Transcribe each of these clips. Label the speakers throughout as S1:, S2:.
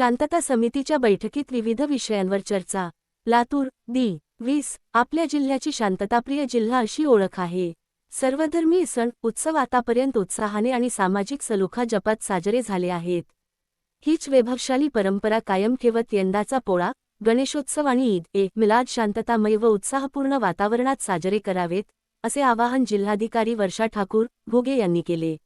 S1: शांतता समितीच्या बैठकीत विविध विषयांवर चर्चा. लातूर दी वीस आपल्या जिल्ह्याची शांतताप्रिय जिल्हा अशी ओळख आहे. सर्वधर्मीय सण उत्सव आतापर्यंत उत्साहाने आणि सामाजिक सलोखा जपात साजरे झाले आहेत. हीच वैभवशाली परंपरा कायम ठेवत यंदाचा पोळा गणेशोत्सव आणि ईद ए मिलाद शांततामय व उत्साहपूर्ण वातावरणात साजरे करावेत असे आवाहन जिल्हाधिकारी वर्षा ठाकूर भोगे यांनी केले.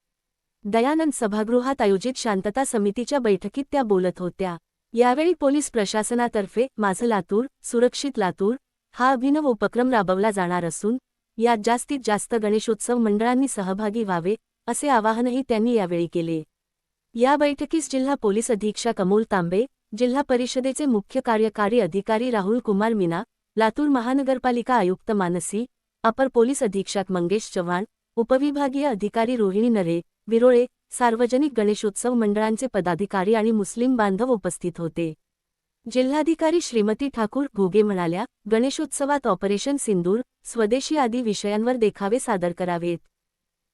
S1: दयानंद सभागृहात आयोजित शांतता समितीच्या बैठकीत त्या बोलत होत्या. यावेळी पोलीस प्रशासनातर्फे माझं लातूर सुरक्षित लातूर हा अभिनव उपक्रम राबवला जाणार असून यात जास्तीत जास्त गणेशोत्सव मंडळांनी सहभागी व्हावे असे आवाहनही त्यांनी यावेळी केले. या बैठकीस जिल्हा पोलीस अधीक्षक अमोल तांबे जिल्हा परिषदेचे मुख्य कार्यकारी अधिकारी राहुल कुमार मीना लातूर महानगरपालिका आयुक्त मानसी अपर पोलीस अधीक्षक मंगेश चव्हाण उपविभागीय अधिकारी रोहिणी नरे विरोळे सार्वजनिक गणेशोत्सव मंडळांचे पदाधिकारी आणि मुस्लिम बांधव उपस्थित होते. जिल्हाधिकारी श्रीमती ठाकूर घोगे म्हणाल्या गणेशोत्सवात ऑपरेशन सिंदूर स्वदेशी आदी विषयांवर देखावे सादर करावेत.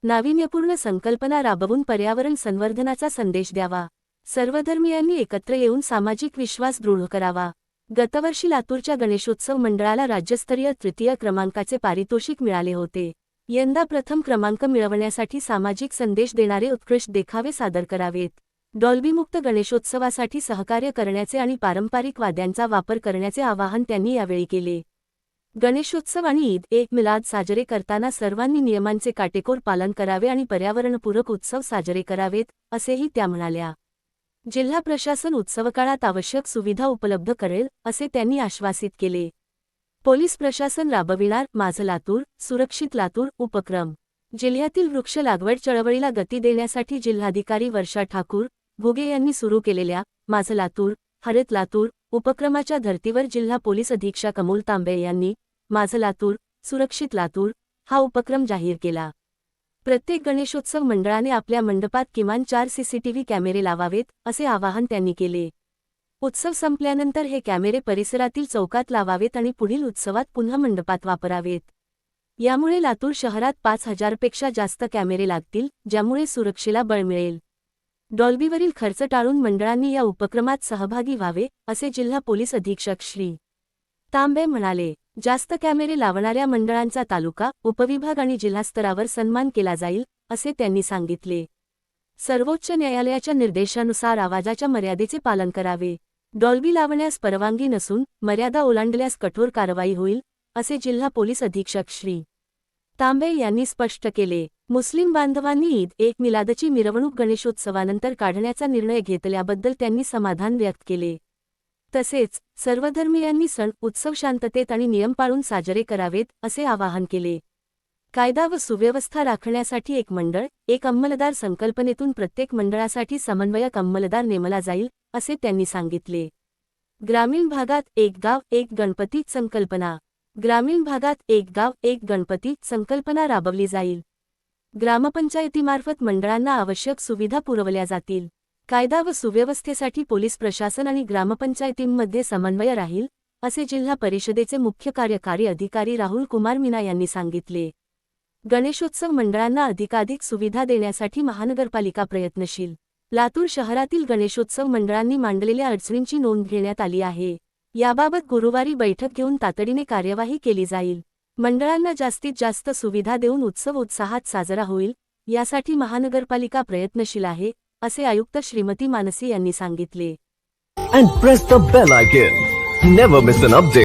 S1: नाविन्यपूर्ण संकल्पना राबवून पर्यावरण संवर्धनाचा संदेश द्यावा. सर्वधर्मीयांनी एकत्र येऊन सामाजिक विश्वास दृढ करावा. गतवर्षी लातूरच्या गणेशोत्सव मंडळाला राज्यस्तरीय तृतीय क्रमांकाचे पारितोषिक मिळाले होते. यंदा प्रथम क्रमांक मिळवण्यासाठी सामाजिक संदेश देणारे उत्कृष्ट देखावे सादर करावेत. डॉल्बीमुक्त गणेशोत्सवासाठी सहकार्य करण्याचे आणि पारंपरिक वाद्यांचा वापर करण्याचे आवाहन त्यांनी यावेळी केले. गणेशोत्सव आणि ईद एक मिलाद साजरे करताना सर्वांनी नियमांचे काटेकोर पालन करावे आणि पर्यावरणपूरक उत्सव साजरे करावेत असेही त्या म्हणाल्या. जिल्हा प्रशासन उत्सवकाळात आवश्यक सुविधा उपलब्ध करेल असे त्यांनी आश्वासित केले. पोलीस प्रशासन राबविणार माझं लातूर सुरक्षित लातूर उपक्रम. जिल्ह्यातील वृक्ष लागवड चळवळीला गती देण्यासाठी जिल्हाधिकारी वर्षा ठाकूर भोगे यांनी सुरू केलेल्या माझं लातूर हरित लातूर उपक्रमाच्या धर्तीवर जिल्हा पोलीस अधीक्षक अमोल तांबे यांनी माझं लातूर सुरक्षित लातूर हा उपक्रम जाहीर केला. प्रत्येक गणेशोत्सव मंडळाने आपल्या मंडपात किमान चार सीसीटीव्ही कॅमेरे लावावेत असे आवाहन त्यांनी केले. उत्सव संपल्यानंतर हे कॅमेरे परिसरातील चौकात लावावेत आणि पुढील उत्सवात पुन्हा मंडपात वापरावेत. यामुळे लातूर शहरात पाच हजारपेक्षा जास्त कॅमेरे लागतील ज्यामुळे सुरक्षेला बळ मिळेल. डॉल्बीवरील खर्च टाळून मंडळांनी या उपक्रमात सहभागी व्हावे असे जिल्हा पोलीस अधीक्षक श्री. तांबे म्हणाले. जास्त कॅमेरे लावणाऱ्या मंडळांचा तालुका उपविभाग आणि जिल्हास्तरावर सन्मान केला जाईल असे त्यांनी सांगितले. सर्वोच्च न्यायालयाच्या निर्देशानुसार आवाजाच्या मर्यादेचे पालन करावे. डॉल्बी लावण्यास परवानगी नसून मर्यादा ओलांडल्यास कठोर कारवाई होईल असे जिल्हा पोलीस अधीक्षक श्री. तांबे यांनी स्पष्ट केले. मुस्लिम बांधवांनी ईद एक मिलादची मिरवणूक गणेशोत्सवानंतर काढण्याचा निर्णय घेतल्याबद्दल त्यांनी समाधान व्यक्त केले. तसेच सर्वधर्मीयांनी सण उत्सव शांततेत आणि नियम पाळून साजरे करावेत असे आवाहन केले. कायदा व सुव्यवस्था राखण्यासाठी एक मंडळ एक अंमलदार संकल्पनेतून प्रत्येक मंडळासाठी समन्वयक अंमलदार नेमला जाईल असे त्यांनी सांगितले. ग्रामीण भागात एक गाव एक गणपती संकल्पना. ग्रामीण भागात एक गाव एक गणपती संकल्पना राबवली जाईल. ग्रामपंचायतीमार्फत मंडळांना आवश्यक सुविधा पुरवल्या जातील. कायदा व सुव्यवस्थेसाठी पोलीस प्रशासन आणि ग्रामपंचायतींमध्ये समन्वय राहील असे जिल्हा परिषदेचे मुख्य कार्यकारी अधिकारी राहुल कुमार मीना यांनी सांगितले. गणेशोत्सव मंडळांना अधिकाधिक सुविधा देण्यासाठी महानगरपालिका प्रयत्नशील. लातूर शहरातील गणेशोत्सव मंडळांनी मांडलेल्या अडचणींची नोंद घेण्यात आली आहे. याबाबत गुरुवारी बैठक घेऊन तातडीने कार्यवाही केली जाईल. मंडळांना जास्तीत जास्त सुविधा देऊन उत्सव उत्साहात साजरा होईल यासाठी महानगरपालिका प्रयत्नशील आहे असे आयुक्त श्रीमती मानसी यांनी सांगितले.